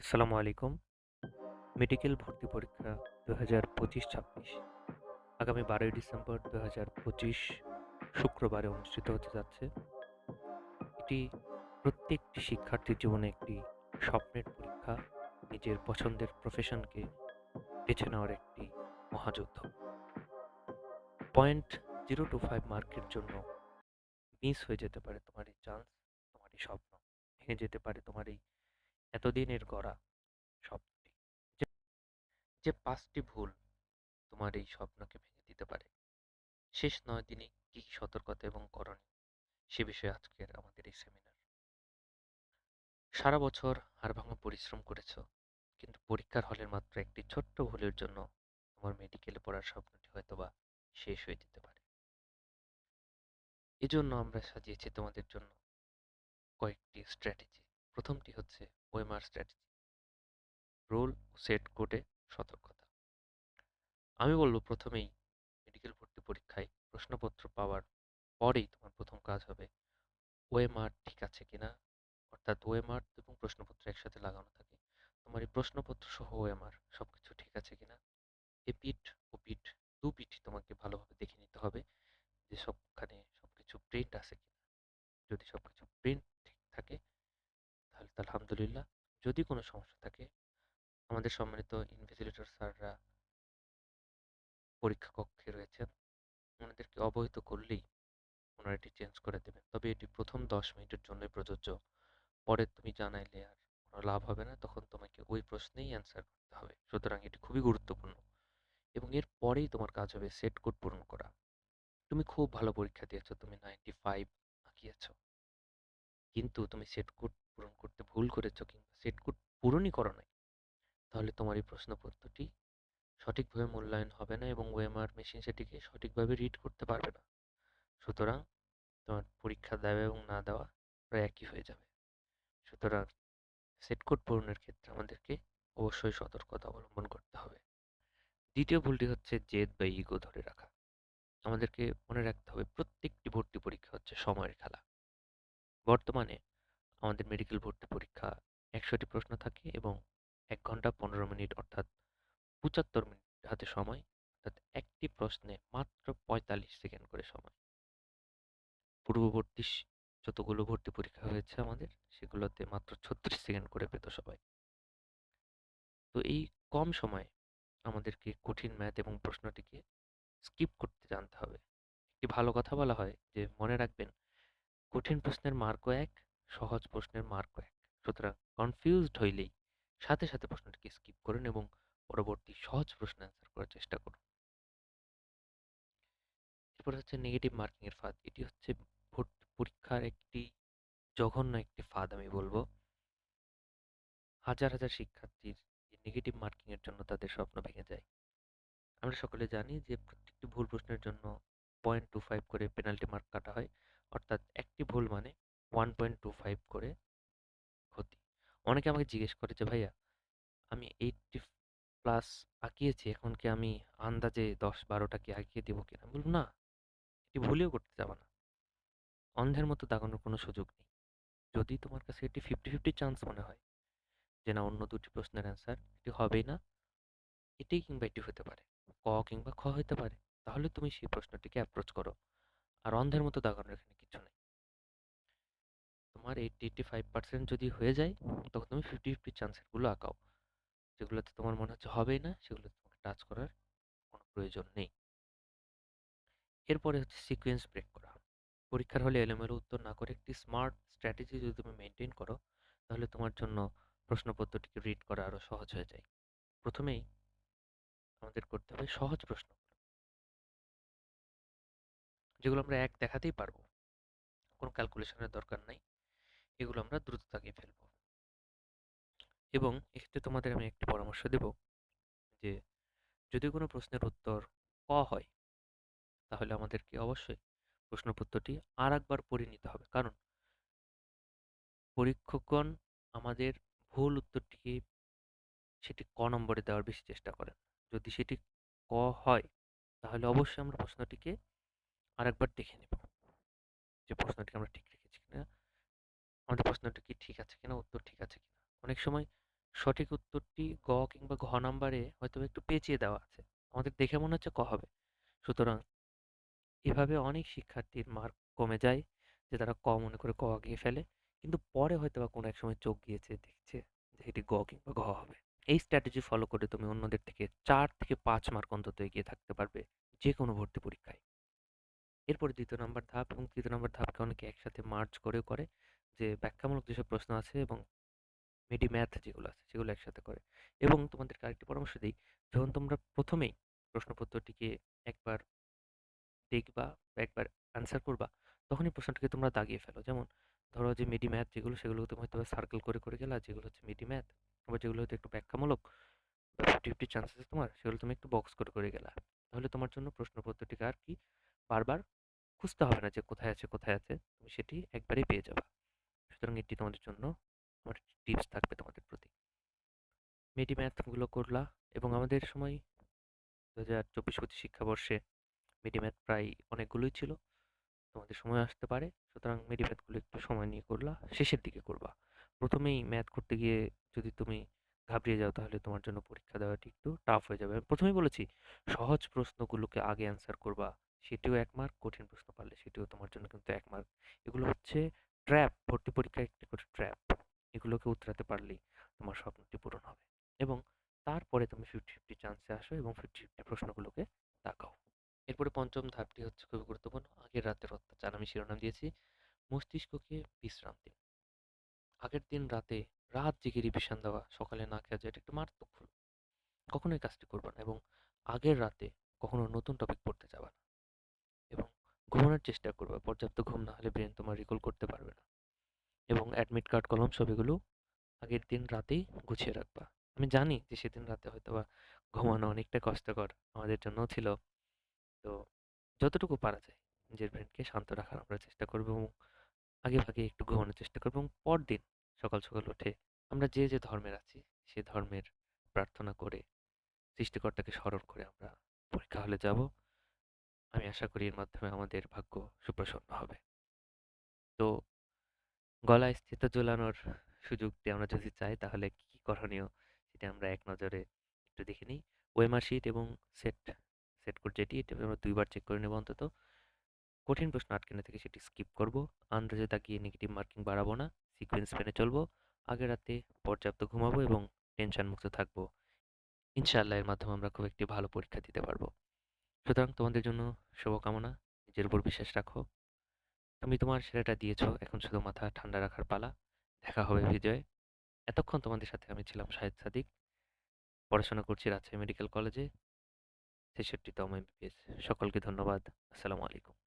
আসসালামু আলাইকুম। মেডিকেল ভর্তি পরীক্ষা ২০২৫-২৬ আগামী ১২ই ডিসেম্বর ২০২৫ শুক্রবারে অনুষ্ঠিত হতে যাচ্ছে। এটি প্রত্যেকটি শিক্ষার্থীর জীবনে একটি স্বপ্নের পরীক্ষা। নিজের পছন্দের প্রফেশনকে বেছে নেওয়ার একটি মহাযুদ্ধ। পয়েন্ট 025 মার্কের জন্য মিস হয়ে যেতে পারে তোমার এই চান্স, তোমার এই স্বপ্ন। ভেঙে যেতে পারে তোমার এই এতদিনের গড়া স্বপ্নটি। যে পাঁচটি ভুল তোমার এই স্বপ্নকে ভেঙে দিতে পারে। শেষ নয় দিনে কি কী সতর্কতা এবং করণীয় সে বিষয়ে আজকের আমাদের এই সেমিনার। সারা বছর হাড়ভাঙা পরিশ্রম করেছ, কিন্তু পরীক্ষার হলের মাত্র একটি ছোট্ট ভুলের জন্য তোমার মেডিকেলে পড়ার স্বপ্নটি হয়তোবা শেষ হয়ে যেতে পারে। এজন্য আমরা সাজিয়েছি তোমাদের জন্য কয়েকটি স্ট্র্যাটেজি। প্রথমটি হচ্ছে ওএমআর স্ট্র্যাটেজি। রোল ও সেট কোডে সতর্কতা। আমি বলব প্রথমেই মেডিকেল ভর্তি পরীক্ষায় প্রশ্নপত্র পাওয়ার পরেই তোমার প্রথম কাজ হবে ওএমআর ঠিক আছে কিনা অর্থাৎ ওএমআর এবং প্রশ্নপত্র একসাথে লাগানো থাকে তোমার এই প্রশ্নপত্র সহ ওয়েমার সব কিছু ঠিক আছে কিনা এ পিঠ ও পিঠ, দু পিঠই তোমাকে ভালোভাবে দেখে নিতে হবে যে সবখানে সব কিছু প্রিন্ট আছে কিনা যদি সবকিছু প্রিন্ট ঠিক থাকে তাহলে তো আলহামদুলিল্লাহ। যদি কোনো সমস্যা থাকে, আমাদের সম্মানিত ইনভিজিলেটর স্যাররা পরীক্ষা কক্ষে রয়েছেন, ওনাদেরকে অবহিত করলেই ওনারা এটি চেঞ্জ করে দেবেন। তবে এটি প্রথম দশ মিনিটের জন্যই প্রযোজ্য। পরে তুমি জানাইলে আর কোনো লাভ হবে না, তখন তোমাকে ওই প্রশ্নেই অ্যান্সার করতে হবে। সুতরাং এটি খুবই গুরুত্বপূর্ণ। এবং এর পরেই তোমার কাজ হবে সেট কোড পূরণ করা। তুমি খুব ভালো পরীক্ষা দিয়েছ, তুমি নাইনটি ফাইভ আঁকিয়েছ। কিন্তু তুমি সেট কোড পূরণ করতে ভুল করেছ কিংবা সেট কোড পূরণই করো নাই, তাহলে তোমার এই প্রশ্নপত্রটি সঠিকভাবে মূল্যায়ন হবে না এবং ওএমআর মেশিন সেটিকে সঠিকভাবে রিড করতে পারবে না। সুতরাং তোমার পরীক্ষা দেওয়া এবং না দেওয়া প্রায় একই হয়ে যাবে। সুতরাং সেট কোড পূরণের ক্ষেত্রে আমাদেরকে অবশ্যই সতর্কতা অবলম্বন করতে হবে। দ্বিতীয় ভুলটি হচ্ছে জেদ বা ইগো ধরে রাখা। আমাদেরকে মনে রাখতে হবে প্রত্যেকটি ভর্তি পরীক্ষা হচ্ছে সময়ের খেলা। বর্তমানে আমাদের মেডিকেল ভর্তি পরীক্ষা একশোটি প্রশ্ন থাকে এবং এক ঘণ্টা পনেরো মিনিট অর্থাৎ পঁচাত্তর মিনিট হাতে সময়, অর্থাৎ একটি প্রশ্নে মাত্র পঁয়তাল্লিশ সেকেন্ড করে সময়। পূর্ববর্তী যতগুলো ভর্তি পরীক্ষা হয়েছে আমাদের, সেগুলোতে মাত্র ছত্রিশ সেকেন্ড করে পেত সবাই। তো এই কম সময়ে আমাদেরকে কঠিন ম্যাথ এবং প্রশ্নটিকে স্কিপ করতে জানতে হবে। একটি ভালো কথা বলা হয় যে, মনে রাখবেন, কঠিন প্রশ্নের মার্কও এক সহজ প্রশ্নের মার্কও এক সুতরাং কনফিউজড হইলেই সাথে সাথে প্রশ্নটিকে স্কিপ করুন এবং পরবর্তী সহজ প্রশ্ন অ্যান্সার করার চেষ্টা করুন। এরপর হচ্ছে নেগেটিভ মার্কিং এর ফাঁদ। এটি হচ্ছে পরীক্ষার একটি জঘন্য একটি ফাঁদ আমি বলব। হাজার হাজার শিক্ষার্থীর নেগেটিভ মার্কিং এর জন্য তাদের স্বপ্ন ভেঙে যায়। আমরা সকলে জানি যে প্রত্যেকটি ভুল প্রশ্নের জন্য পয়েন্ট টু ফাইভ করে পেনাল্টি মার্ক কাটা হয়। অর্থাৎ একটি ভুল মানে ওয়ান পয়েন্ট টু ফাইভ করে ক্ষতি। অনেকে আমাকে জিজ্ঞেস করে যে, ভাইয়া, আমি এইটটি প্লাস আঁকিয়েছি, এখন কি আমি আন্দাজে দশ বারোটা কি আঁকিয়ে দেবো কিনা? বলব, না, এটি ভুলেও করতে যাবে না। অন্ধের মতো দাগানোর কোনো সুযোগ নেই। যদি তোমার কাছে এটি ফিফটি ফিফটি চান্স মনে হয় যে, না, অন্য দুটি প্রশ্নের অ্যান্সার এটি হবেই না, এটাই কিংবা এটি হতে পারে। ক কিংবা খ হতে পারে, তাহলে তুমি সেই প্রশ্নটিকে অ্যাপ্রোচ করো। আর অন্ধের মতো দাগানোর তোমার এইটটি এইটটি ফাইভ পার্সেন্ট যদি হয়ে যায়, তখন তুমি ফিফটি ফিফটি চান্সেসগুলো আঁকাও। যেগুলোতে তোমার মনে হচ্ছে হবেই না সেগুলো তোমাকে টাচ করার কোনো প্রয়োজন নেই। এরপরে হচ্ছে সিকোয়েন্স ব্রেক করা। পরীক্ষার হলে এলোমেলো উত্তর না করে একটি স্মার্ট স্ট্র্যাটেজি যদি তুমি মেনটেন করো, তাহলে তোমার জন্য প্রশ্নপত্রটিকে রিড করা আরও সহজ হয়ে যায়। প্রথমেই আমাদের করতে হবে সহজ প্রশ্ন। যেগুলো আমরা এক দেখাতেই পারব। কোনো ক্যালকুলেশনের দরকার নাই। এগুলো আমরা দ্রুত তাকিয়ে ফেলব। এবং এক্ষেত্রে তোমাদের আমি একটি পরামর্শ দেব যে, যদি কোনো প্রশ্নের উত্তর ক হয়, তাহলে আমাদেরকে অবশ্যই প্রশ্নপত্রটি আর একবার পড়ে নিতে হবে। কারণ পরীক্ষকগণ আমাদের ভুল উত্তরটিকে সেটি ক নম্বরে দেওয়ার বেশি চেষ্টা করেন। যদি সেটি ক হয়, তাহলে অবশ্যই আমরা প্রশ্নটিকে আরেকবার দেখে নেব যে প্রশ্নটি আমরা ঠিক রেখেছি কিনা। আমাদের প্রশ্নটি কি ঠিক আছে কিনা? উত্তর ঠিক আছে কিনা? অনেক সময় সঠিক উত্তরটি গ কিংবা ঘ নাম্বারে হয়তো একটু পেঁচিয়ে দেওয়া আছে। আমাদের দেখে মনে হচ্ছে ক হবে। সুতরাং এভাবে অনেক শিক্ষার্থীর মার্ক কমে যায় যে তারা ক মনে করে ক আগিয়ে ফেলে। কিন্তু পরে হয়তো বা কোনো এক সময় চোখ গিয়েছে দেখছে যে এটি গ কিংবা ঘ হবে। এই স্ট্র্যাটেজি ফলো করে তুমি অন্যদের থেকে চার থেকে পাঁচ মার্ক অন্তত এগিয়ে থাকতে পারবে যে কোনো ভর্তি পরীক্ষায়। এরপরে দ্বিতীয় নম্বর ধাপ এবং তৃতীয় নম্বর ধাপকে অনেকে একসাথে মার্চ করেও করে। যে ব্যাখ্যামূলক যেসব প্রশ্ন আছে এবং মিডি ম্যাথ যেগুলো আছে সেগুলো একসাথে করে। এবং তোমাদেরকে আরেকটি পরামর্শ দিই, যখন তোমরা প্রথমেই প্রশ্নপত্রটিকে একবার দেখবা বা একবার অ্যান্সার করবা, তখনই প্রশ্নটিকে তোমরা দাগিয়ে ফেলো। যেমন ধরো যে মিডি ম্যাথ যেগুলো, সেগুলো তুমি হয়তো সার্কেল করে করে গেলা, যেগুলো হচ্ছে মিডি ম্যাথ আবার যেগুলো হয়তো একটু ব্যাখ্যামূলক ফিফটি ফিফটি চান্সেস তোমার, সেগুলো তুমি একটু বক্স করে করে গেলা। তাহলে তোমার জন্য প্রশ্নপত্রটিকে আর কি বারবার খুঁজতে হবে না যে কোথায় আছে কোথায় আছে, তুমি সেটি একবারেই পেয়ে যাবে। সুতরাং এটি তোমাদের জন্য। আমার টিপস থাকবে তোমাদের প্রতি। মিডি ম্যাথগুলো করলা এবং আমাদের সময় দু হাজার চব্বিশ পঁচিশ শিক্ষাবর্ষে মিডি ম্যাথ প্রায় অনেকগুলোই ছিল। তোমাদের সময় আসতে পারে। সুতরাং মিডি ম্যাথগুলো একটু সময় নিয়ে করলা। শেষের দিকে করবা। প্রথমেই ম্যাথ করতে গিয়ে যদি তুমি ঘাবড়িয়ে যাও তাহলে তোমার জন্য পরীক্ষা দেওয়াটি একটু টাফ হয়ে যাবে। আমি প্রথমেই বলেছি, সহজ প্রশ্নগুলোকে আগে অ্যান্সার করবা। সেটিও এক মার্ক কঠিন প্রশ্ন পারলে সেটিও তোমার জন্য কিন্তু এক মার্ক এগুলো হচ্ছে ট্র্যাপ ভর্তি পরীক্ষায় একটি করে ট্র্যাপ এগুলোকে উতরাতে পারলেই তোমার স্বপ্নটি পূরণ হবে। এবং তারপরে তুমি ফিফটি ফিফটি চান্সে আসো এবং ফিফটি ফিফটি প্রশ্নগুলোকে তাকাও। এরপরে পঞ্চম ধাপটি হচ্ছে খুবই গুরুত্বপূর্ণ, আগের রাতের অত্যাচার। আমি শিরোনাম দিয়েছি, মস্তিষ্ককে বিশ্রাম দিন। আগের দিন রাতে রাত জেগে রিভিশন দেওয়া, সকালে না খেয়া যায় এটা একটা মারাত্মক ভুল। কখনোই কাজটি করবে না এবং আগের রাতে কখনো নতুন টপিক পড়তে যাবে না। ঘুমানোর চেষ্টা করবে। পর্যাপ্ত ঘুম না হলে ব্রেন তোমার রিকল করতে পারবে না। এবং অ্যাডমিট কার্ড কলম সব এগুলো আগের দিন রাতেই গুছিয়ে রাখবা। আমি জানি যে সেদিন রাতে হয়তো বা ঘুমানো অনেকটা কষ্টকর আমাদের জন্য ছিল। তো যতটুকু পারা যায় নিজের ব্রেনকে শান্ত রাখার আমরা চেষ্টা করব এবং আগে ভাগে একটু ঘুমানোর চেষ্টা করব এবং পরদিন সকাল সকাল উঠে আমরা যে যে ধর্মের আছি, সে ধর্মের প্রার্থনা করে সৃষ্টিকর্তাকে স্মরণ করে আমরা পরীক্ষা হলে যাব। আমি আশা করি এর মাধ্যমে আমাদের ভাগ্য সুপ্রসন্ন হবে। তো গলায় স্থিত ঝোলানোর সুযোগটি আমরা যদি চাই, তাহলে কি করণীয় সেটা আমরা এক নজরে একটু দেখে নিই। ওয়েমার শিট এবং সেট সেট কোড যেটি, এটা আমরা দুইবার চেক করে নেব অন্তত। কঠিন প্রশ্ন আটকে না থেকে সেটি স্কিপ করব। আন্দাজে তাকিয়ে নেগেটিভ মার্কিং বাড়াবো না। সিকোয়েন্স মেনে চলবো। আগের রাতে পর্যাপ্ত ঘুমাবো এবং টেনশন মুক্ত থাকব। ইনশাআল্লাহ এর মাধ্যমে আমরা খুব একটি ভালো পরীক্ষা দিতে পারব। সুতরাং তোমাদের জন্য শুভকামনা। নিজের উপর বিশ্বাস রাখো। তুমি তোমার সেরাটা দিয়েছ। এখন শুধু মাথা ঠান্ডা রাখার পালা। দেখা হবে বিজয়। এতক্ষণ তোমাদের সাথে আমি ছিলাম শাহেদ সাদিক। পড়াশোনা করছি রাজশাহী মেডিকেল কলেজে। ছেষট্টিতম এমবিবিএস সকলকে ধন্যবাদ। আসসালামু আলাইকুম।